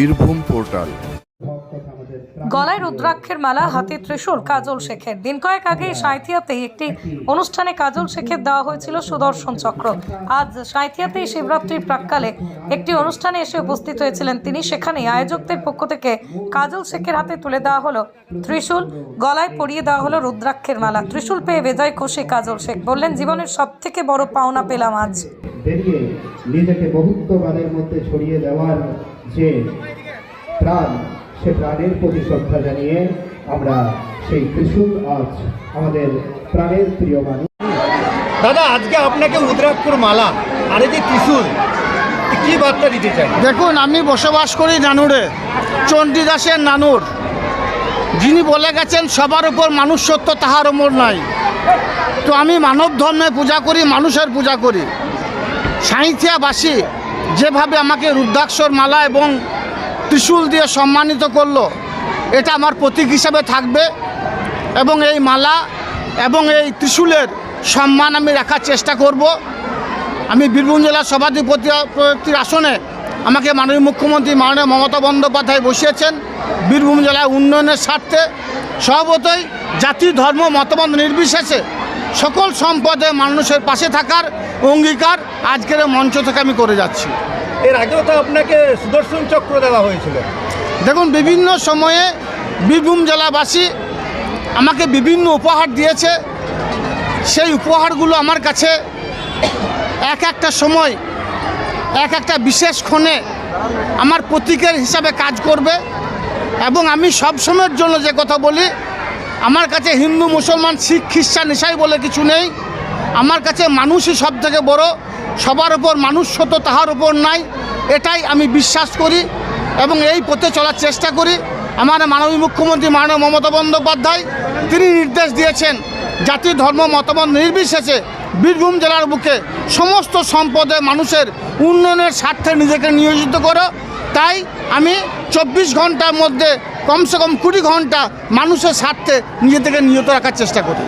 Birbhum portal. গলায় রুদ্রাক্ষের মালা হাতে ত্রিশূল কাজল শেখের। দিন কয়েক আগে সাঁথিয়াতেই একটি অনুষ্ঠানে কাজল শেখের দেওয়া হয়েছিল সুদর্শন চক্র। আজ সাঁথিয়াতেই শিবরাত্রির প্রাককালে একটি অনুষ্ঠানে এসে উপস্থিত হয়েছিলেন তিনি। সেখানেই আয়োজকদের পক্ষ থেকে কাজল শেখের হাতে তুলে দেওয়া হলো ত্রিশূল গলায় পরিয়ে দেওয়া হলো রুদ্রাক্ষের মালা। ত্রিশূল পেয়ে বেজায় খুশি কাজল শেখ। বললেন জীবনের সব থেকে বড় পাওনা পেলাম আজ। বেরিয়ে নিজেকে বহুত্ববাদের মধ্যে ছড়িয়ে দেওয়ার যে প্রাণ সে প্রাণের প্রতি শ্রদ্ধা জানিয়ে আমরা সেই ত্রিশূল আজ আমাদের প্রাণের প্রিয় মানুষ। দাদা আজকে আপনাকে উদ্রাক্ষর মালা আর এই যে ত্রিশূল কি বার্তা দিতে চাই? দেখুন আমি বসবাস করি নানুরে চণ্ডীদাসের নানুর। যিনি বলে গেছেন সবার উপর মানুষ সত্য তাহার ওপর নাই। তো আমি মানব ধর্মে পূজা করি মানুষের পূজা করি। সাঁইথিয়াবাসী যেভাবে আমাকে রুদ্রাক্ষর মালা এবং ত্রিশূল দিয়ে সম্মানিত করল। এটা আমার প্রতীক হিসাবে থাকবে এবং এই মালা এবং এই ত্রিশূলের সম্মান আমি রাখার চেষ্টা করব। আমি বীরভূম জেলার সভাধিপতির আসনে আমাকে মাননীয় মুখ্যমন্ত্রী মাননীয় মমতা বন্দ্যোপাধ্যায় বসিয়েছেন বীরভূম জেলার উন্নয়নের স্বার্থে। স্বভাবতই জাতি, ধর্ম মতামত নির্বিশেষে সকল সম্পদে মানুষের পাশে থাকার অঙ্গীকার আজকের মঞ্চ থেকে আমি করে যাচ্ছি। এর আগেও তো আপনাকে সুদর্শন চক্র দেওয়া হয়েছিল। দেখুন, বিভিন্ন সময়ে বীরভূম জেলাবাসী আমাকে বিভিন্ন উপহার দিয়েছে। সেই উপহারগুলো আমার কাছে এক একটা সময়, এক একটা বিশেষ ক্ষণে আমার প্রতীকের হিসাবে কাজ করবে এবং আমি সব সময়ের জন্য যে কথা বলি, আমার কাছে হিন্দু, মুসলমান, শিখ, খ্রিস্টান, ইসাই বলে কিছু নেই। আমার কাছে মানুষই সব থেকে বড়। সবার উপর মানুষ সত্য তাহার উপর নাই, এটাই আমি বিশ্বাস করি এবং এই পথে চলার চেষ্টা করি। আমার মাননীয় মুখ্যমন্ত্রী মাননীয় মমতা বন্দ্যোপাধ্যায়, তিনি নির্দেশ দিয়েছেন, জাতি, ধর্ম, মতামত নির্বিশেষে বীরভূম জেলার বুকে সমস্ত সম্পদে মানুষের উন্নয়নের স্বার্থে নিজেকে নিয়োজিত করো। তাই আমি চব্বিশ ঘণ্টার মধ্যে কমসে কম কুড়ি ঘণ্টা মানুষের স্বার্থে নিজে থেকে নিয়ত রাখার চেষ্টা করি।